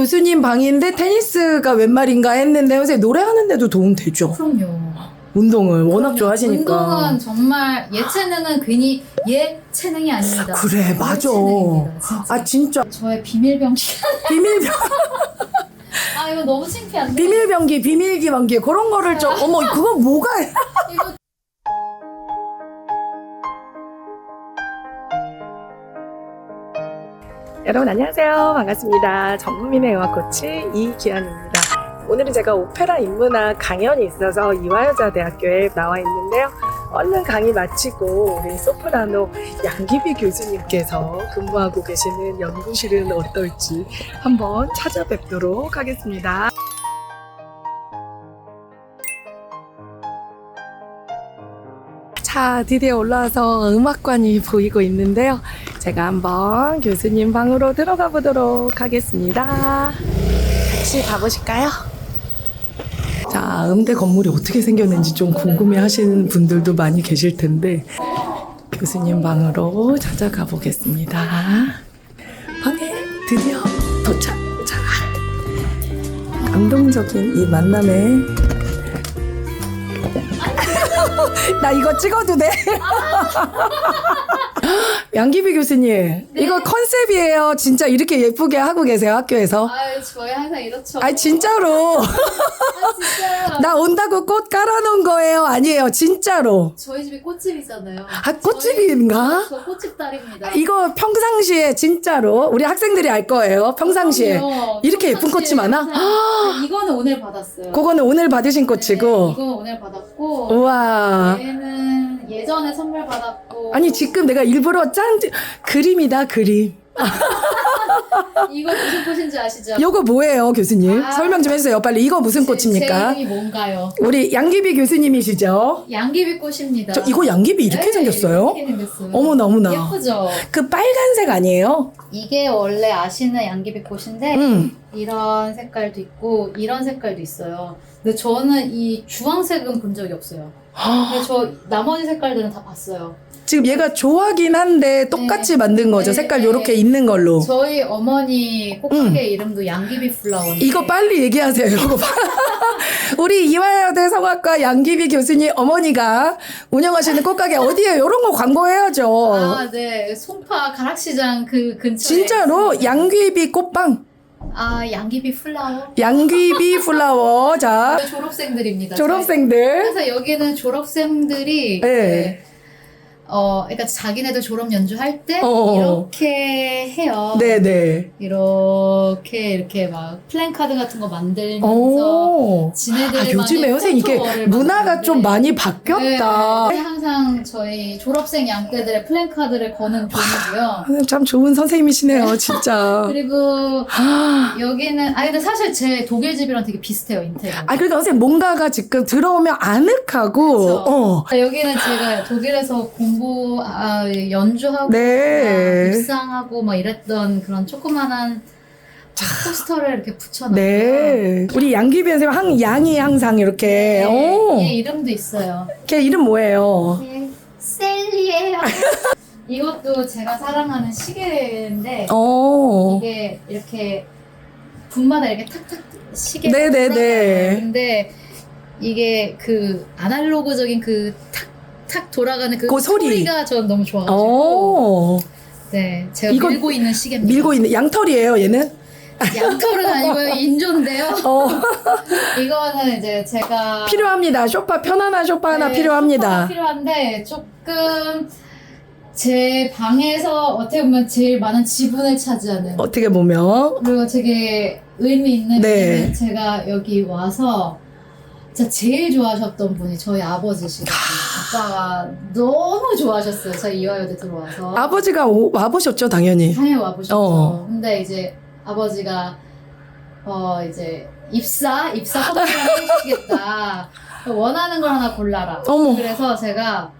교수님 방인데 테니스가 웬 말인가 했는데 선생님 노래하는데도 도움 되죠. 그럼요. 운동을 워낙 좋아하시니까. 운동은 정말 예체능은 괜히 예체능이 아닙니다. 그래 맞아. 예체능입니다, 진짜. 아 진짜 저의 비밀병기. 비밀 아 이거 너무 창피한데. 비밀병기 비밀기 만기 그런 거를 좀 어머 그거 뭐가 여러분 안녕하세요. 반갑습니다. 전문민의 영화 코치 이기현입니다. 오늘은 제가 오페라 인문학 강연이 있어서 이화여자대학교에 나와 있는데요. 얼른 강의 마치고 우리 소프라노 양기비 교수님께서 근무하고 계시는 연구실은 어떨지 한번 찾아뵙도록 하겠습니다. 자, 드디어 올라와서 음악관이 보이고 있는데요. 제가 한번 교수님 방으로 들어가 보도록 하겠습니다. 같이 가보실까요? 자, 음대 건물이 어떻게 생겼는지 좀 궁금해 하시는 분들도 많이 계실 텐데, 교수님 방으로 찾아가 보겠습니다. 방에 드디어 도착! 자, 감동적인 이 만남에 나 이거 찍어도 돼? 양기비 교수님, 이거 컨셉이에요. 진짜 이렇게 예쁘게 하고 계세요, 학교에서. 아 저희 항상 이렇죠. 아니, 진짜로. 진짜요. 나 온다고 꽃 깔아놓은 거예요? 아니에요, 진짜로. 저희 집이 꽃집이잖아요. 아, 꽃집인가? 저희- 저 꽃집 딸입니다. 이거 평상시에 진짜로 우리 학생들이 알 거예요. 평상시에. 그럼요. 이렇게 예쁜 꽃이 평상시에 많아? 항상- 이거는 오늘 받았어요. 그거는 오늘 받으신 네, 꽃이고. 이거 오늘 받았고. 우와. 얘는 예전에 선물 받았고. 아니, 지금 내가 일부러 짠, 그림이다, 그림. 이거 무슨 꽃인지 아시죠? 요거 뭐예요, 교수님? 아. 설명 좀 해주세요. 빨리 이거 무슨 제- 꽃입니까? 제 이름이 뭔가요? 우리 양귀비 교수님이시죠? 양귀비 꽃입니다. 저 이거 양귀비 이렇게 네, 생겼어요? 이렇게 생겼어요. 어머나 어머나. 예쁘죠? 그 빨간색 아니에요? 이게 원래 아시는 양귀비 꽃인데 응. 이런 색깔도 있고 이런 색깔도 있어요. 근데 저는 이 주황색은 본 적이 없어요. 근데 저 나머지 색깔들은 다 봤어요. 지금 얘가 좋아하긴 한데 똑같이 만든 거죠. 네, 색깔 네. 요렇게 있는 걸로. 저희 어머니 꽃가게 이름도 양귀비 플라워. 이거 빨리 얘기하세요. 이거. 우리 이화여대 성악과 양귀비 교수님 어머니가 운영하시는 꽃가게 어디에 이런 거 광고해야죠. 아, 네. 송파 가락시장 그 근처에. 진짜로 있습니다. 양귀비 꽃빵, 아, 양귀비 플라워. 양귀비 플라워. 자, 졸업생들입니다. 졸업생들. 그래서 여기는 졸업생들이 네. 이제 어, 그러니까 자기네들 졸업 연주할 때 어. 이렇게 해요. 네네. 이렇게 이렇게 막 플랜카드 같은 거 만들면서 오. 지네들 아, 요즘에 선생님 이게 문화가 좀 많이 바뀌었다. 네, 항상 저희 졸업생 양떼들의 플랜카드를 거는 종이고요. 참 좋은 선생님이시네요, 진짜. 그리고 아, 여기는 아 근데 사실 제 독일 집이랑 되게 비슷해요 인테리어. 그러니까 선생님 뭔가가 지금 들어오면 아늑하고, 그쵸. 어, 아, 여기는 제가 독일에서 공부 아, 연주하고 네. 막 입상하고 막 이랬던 그런 조그만한 포스터를 이렇게 붙여놨어요. 네. 우리 양귀비 선생님, 항, 양이 항상 이렇게, 오. 얘 이름도 있어요. 걔 이름 뭐예요? 얘 셀리예요. 이것도 제가 사랑하는 시계인데 어. 이게 이렇게 분마다 이렇게 탁탁 시계. 네네네. 근데 이게 그 아날로그적인 그 탁탁 돌아가는 그 그 소리. 소리가 전 너무 좋아가지고 어. 네 제가 이거 밀고 있는 시계입니다. 밀고 있는, 양털이에요, 얘는? 양털은 아니고요 인조인데요. 어. 이거는 이제 제가 필요합니다. 쇼파, 편안한 쇼파 하나 네, 필요합니다. 필요한데 조금 제 방에서 어떻게 보면 제일 많은 지분을 차지하는 어떻게 보면. 그리고 되게 의미 있는 네. 게 제가 여기 와서 진짜 제일 좋아하셨던 분이 저희 아버지시거든요. 아빠가 너무 좋아하셨어요. 저희 이화여대 들어와서. 아버지가 오- 와보셨죠, 당연히. 당연히 와보셨죠. 어. 근데 이제 아버지가 어 이제 입사 입사 커플을 해주시겠다. 원하는 걸 하나 골라라. 어머. 그래서 제가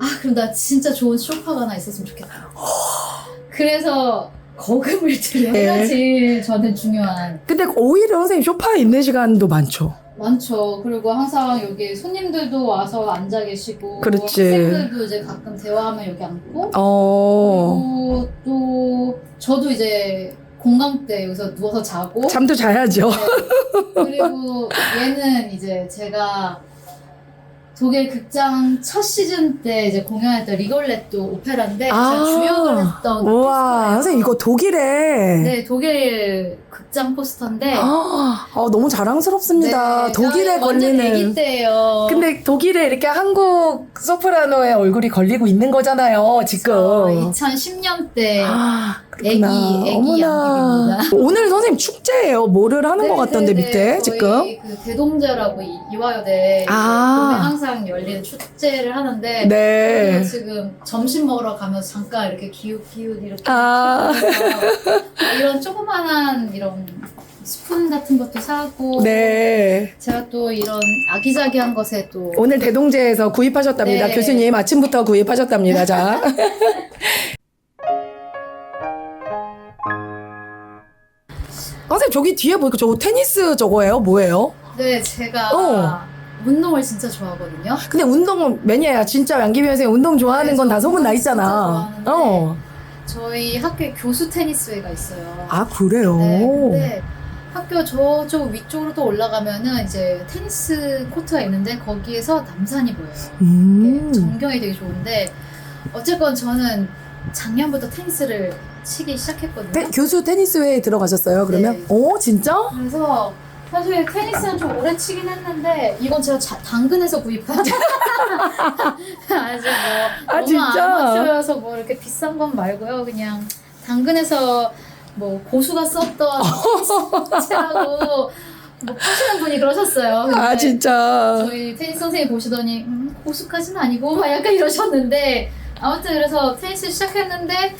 아 그럼 나 진짜 좋은 소파가 하나 있었으면 좋겠다. 그래서 거금을 들여. 네. 가 제일 저한테 중요한. 근데 오히려 선생님 쇼파에 있는 시간도 많죠. 많죠. 그리고 항상 여기 손님들도 와서 앉아 계시고 그렇지. 학생들도 이제 가끔 대화하면 여기 앉고 어. 그리고 또 저도 이제 공강 때 여기서 누워서 자고 잠도 자야죠. 그리고 얘는 이제 제가 독일 극장 첫 시즌 때 이제 공연했던 리골레토 오페라인데 아. 제가 주역을 했던 우와, 포스터예요. 선생님 이거 독일에. 네 독일 극장 포스터인데 아, 어, 너무 자랑스럽습니다. 네, 독일에 저희 완전 걸리는. 아기 때예요. 근데 독일에 이렇게 한국 소프라노의 얼굴이 걸리고 있는 거잖아요, 지금. 2010년 때 아, 애기 그렇구나. 애기 어머나. 양귀비입니다. 오늘 선생님 축제예요. 뭐를 하는 네, 것 같던데 네, 밑에 네. 지금. 저희 그 대동제라고 이- 이화여대 아. 항상 열리는 축제를 하는데 네. 지금 점심 먹으러 가면서 잠깐 이렇게 기웃 기웃 이렇게 아. 하면서 이런 조그만한 이런 스푼 같은 것도 사고 네. 제가 또 이런 아기자기한 것에 또 오늘 대동제에서 구입하셨답니다. 네. 교수님 아침부터 구입하셨답니다. 자. 선생님 저기 뒤에 보니까 저거 테니스 저거예요? 뭐예요? 네, 제가 어. 운동을 진짜 좋아하거든요. 근데 운동은 매니아야. 진짜 양기비 선생님 운동 좋아하는 네, 건저다 소문 나 진짜 있잖아. 좋아하는데. 어. 저희 학교에 교수 테니스회가 있어요. 아 그래요? 네, 근데 학교 저쪽 위쪽으로 또 올라가면은 이제 테니스 코트가 있는데 거기에서 남산이 보여요. 음. 이게 전경이 되게 좋은데 어쨌건 저는 작년부터 테니스를 치기 시작했거든요. 테- 교수 테니스회에 들어가셨어요? 그러면? 네. 오 진짜? 그래서 사실 테니스는 좀 오래 치긴 했는데 이건 제가 자- 당근에서 구입한 아직 뭐 아, 너무 진짜? 아마추어여서 뭐 이렇게 비싼 건 말고요 그냥 당근에서 뭐 고수가 썼던 테니스라고 뭐 파시는 분이 그러셨어요. 아 진짜. 저희 테니스 선생님 보시더니 음, 고수까지는 아니고 막 약간 이러셨는데 아무튼 그래서 테니스 시작했는데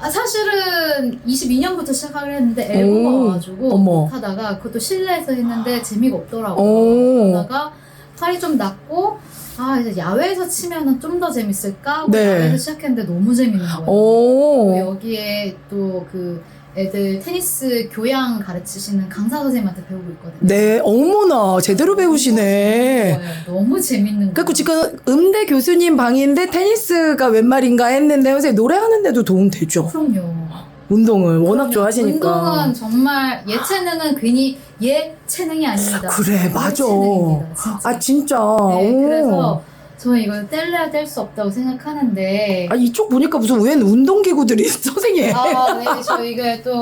아, 사실은 22년부터 시작을 했는데 앨범 오, 와가지고 어머. 하다가 그것도 실내에서 했는데 재미가 없더라고요. 오. 그러다가 팔이 좀 났고 아 이제 야외에서 치면은 좀 더 재밌을까? 하고 네. 야외에서 시작했는데 너무 재밌는 거예요. 오. 여기에 또 그 애들 테니스 교양 가르치시는 강사 선생님한테 배우고 있거든요. 네, 어머나 제대로 배우시네. 너무, 재밌는 거예요. 너무 재밌는 거예요. 그리고 지금 음대 교수님 방인데 테니스가 웬 말인가 했는데 선생님 노래하는데도 도움 되죠. 그럼요. 운동을 워낙 그럼요. 좋아하시니까. 운동은 정말 예체능은 괜히 예체능이 아닙니다. 그래, 맞아. 예체능입니다, 진짜. 아 진짜. 네, 오. 그래서 저는 이걸 뗄래야 뗄 수 없다고 생각하는데 아 이쪽 보니까 무슨 웬 운동기구들이 선생님. 아, 네, 저 이게 또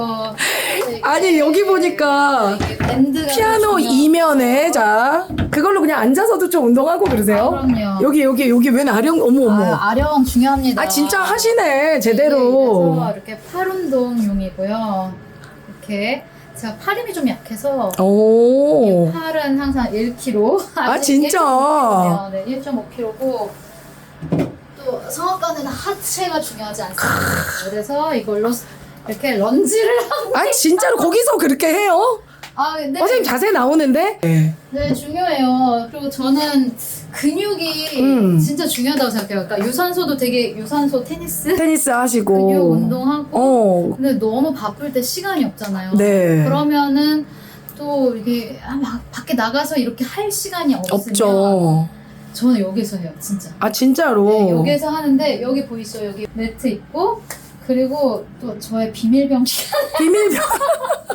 이게 아니, 여기 보니까 이게 밴드가 피아노. 이면에 자 그걸로 그냥 앉아서도 좀 운동하고 아, 그러세요. 그럼요. 여기 여기 여기 웬 아령 어머 어머. 아, 아령 중요합니다. 아 진짜 하시네 이게 제대로. 그래서 이렇게 팔 운동용이고요. 이렇게 제가 팔 힘이 좀 약해서 오. 팔은 항상 1kg. 아, 진짜? 네, 1.5kg고 또 성악가는 하체가 중요하지 않습니까? 그래서 이걸로 이렇게 런지를 하고 아 진짜로 거기서 그렇게 해요? 아 근데 선생님 자세 나오는데? 네. 네 중요해요. 그리고 저는 근육이 음. 진짜 중요하다고 생각해요. 그러니까 유산소도 되게 유산소 테니스 테니스 하시고. 근육 운동하고 어. 근데 너무 바쁠 때 시간이 없잖아요. 네. 그러면은 또 이게 아, 막 밖에 나가서 이렇게 할 시간이 없으면 없죠. 저는 여기서 해요, 진짜. 아 진짜로. 네, 여기서 하는데 여기 보이시죠? 여기 매트 있고 그리고 또 저의 비밀병기. 비밀병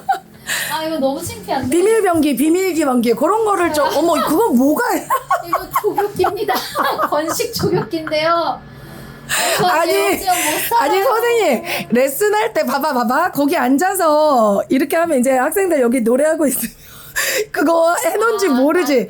아 이거 너무 창피한데. 비밀병기 비밀기 방기 그런 거를 좀 어머 그거 뭐가 이거 조교기입니다. 건식 조교기인데요. 저 아니, 내용지원 못 살아요. 아니 선생님 레슨 할 때 봐봐 봐봐 거기 앉아서 이렇게 하면 이제 학생들 여기 노래하고 있어 그거 해놓은지 아, 모르지.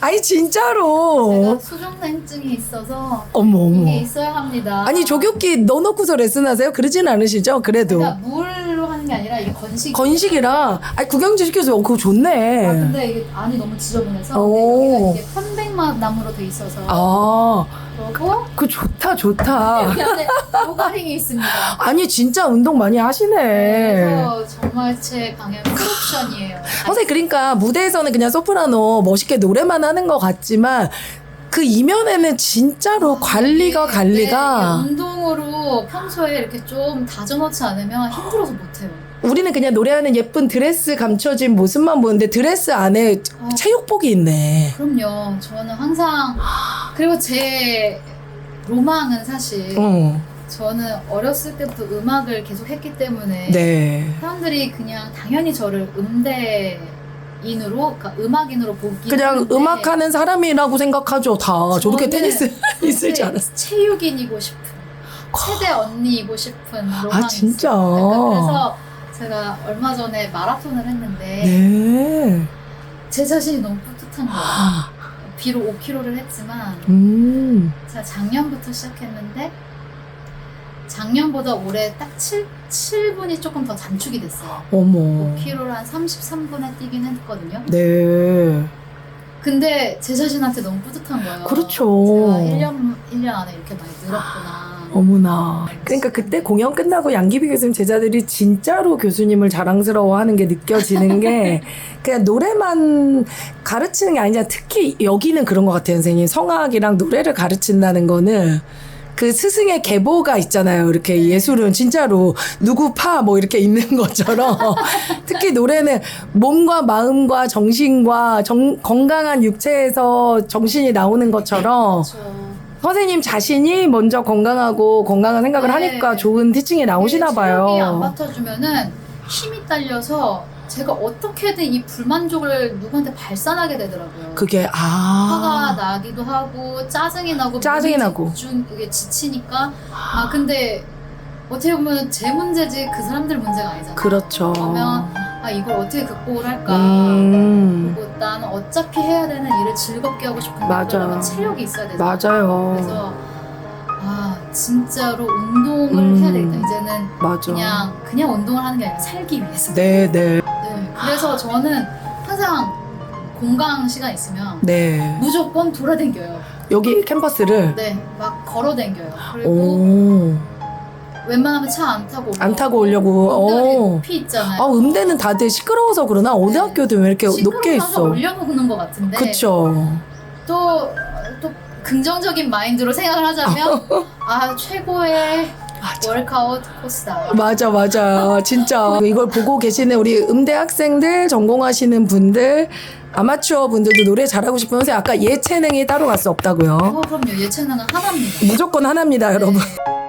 아니 제가 진짜로. 수족냉증이 있어서 어머 어머. 이게 있어야 합니다. 아니 조교기 넣어놓고서 레슨하세요? 그러진 않으시죠? 그래도. 그러니까 물로 하는 게 아니라 이게 건식. 건식이라? 아니 구경지 시켜서 어, 그거 좋네. 아 근데 이게 안이 너무 지저분해서 오. 근데 여기가 이게 편백만 나무로 돼 있어서 아, 그러고 그 좋다 좋다 요가링이 있습니다. 아니 진짜 운동 많이 하시네 그래서 정말 제 방향 풀옵션이에요. 선생님 그러니까 무대에서는 그냥 소프라노 멋있게 노래만 하는 것 같지만 그 이면에는 진짜로 관리가 네, 관리가 네, 운동으로 평소에 이렇게 좀 다져놓지 않으면 힘들어서 못해요. 우리는 그냥 노래하는 예쁜 드레스 감춰진 모습만 보는데 드레스 안에 어. 체육복이 있네. 그럼요. 저는 항상 그리고 제 로망은 사실 어. 저는 어렸을 때부터 음악을 계속 했기 때문에 네. 사람들이 그냥 당연히 저를 음대 인으로, 그러니까 음악인으로 보기 그냥 음악하는 사람이라고 생각하죠. 다 저렇게 저는 테니스 있을 줄 사실 알았어. 체육인이고 싶은 최대 언니이고 싶은 로망이 아 진짜. 약간 그래서 제가 얼마 전에 마라톤을 했는데 네. 제 자신이 너무 뿌듯한 거예요. 아, 비록 5km를 했지만 음. 제가 작년부터 시작했는데 작년보다 올해 딱 7, 7분이 조금 더 단축이 됐어요. 어머. 5km를 한 33분에 뛰긴 했거든요. 네. 근데 제 자신한테 너무 뿌듯한 거예요. 그렇죠. 제가 1년, 1년 안에 이렇게 많이 늘었구나. 어머나. 그러니까 그때 공연 끝나고 양기비 교수님 제자들이 진짜로 교수님을 자랑스러워하는 게 느껴지는 게 그냥 노래만 가르치는 게 아니라 특히 여기는 그런 것 같아요, 선생님. 성악이랑 노래를 가르친다는 거는 그 스승의 계보가 있잖아요. 이렇게 예술은 진짜로 누구 파 뭐 이렇게 있는 것처럼 특히 노래는 몸과 마음과 정신과 정- 건강한 육체에서 정신이 나오는 것처럼 그렇죠. 선생님 자신이 먼저 건강하고 건강한 생각을 네. 하니까 좋은 티칭이 나오시나 체력이 안 봐요. 받쳐주면은 힘이 딸려서 제가 어떻게든 이 불만족을 누구한테 발산하게 되더라고요. 그게 화가 아 나기도 하고 짜증이 나고 짜증이 몸이 나고. 집중 이게 지치니까 아 근데 어떻게 보면 제 문제지 그 사람들 문제가 아니잖아요. 그렇죠. 그러면 아 이걸 어떻게 극복을 할까? 음 그리고 나는 어차피 해야 되는 일을 즐겁게 하고 싶은데 맞아요. 그러려면 체력이 있어야 되잖아요. 맞아요. 그래서 아 진짜로 운동을 음. 해야 되겠다. 이제는 맞아. 그냥 그냥 운동을 하는 게 아니라 살기 위해서. 네 네. 네, 그래서 저는 항상 공강 시간 있으면 네. 무조건 돌아댕겨요. 여기 캠퍼스를 네, 막 걸어댕겨요. 그리고 오. 웬만하면 차 안 타고. 안 타고 오려고. 어. 높이 있잖아요. 아 음대는 다들 시끄러워서 그러나 어느 네. 학교든 왜 이렇게 높게 시끄러워서 있어? 올려놓는 것 같은데. 그쵸. 또, 또 긍정적인 마인드로 생각을 하자면 아 최고의 맞아. 월카웃 코스다. 맞아 맞아 진짜 이걸 보고 계시는 우리 음대 학생들 전공하시는 분들 아마추어 분들도 노래 잘하고 선생 아까 예체능이 따로 갈 수 없다고요 어, 그럼요. 예체능은 하나입니다. 무조건 하나입니다 여러분 네.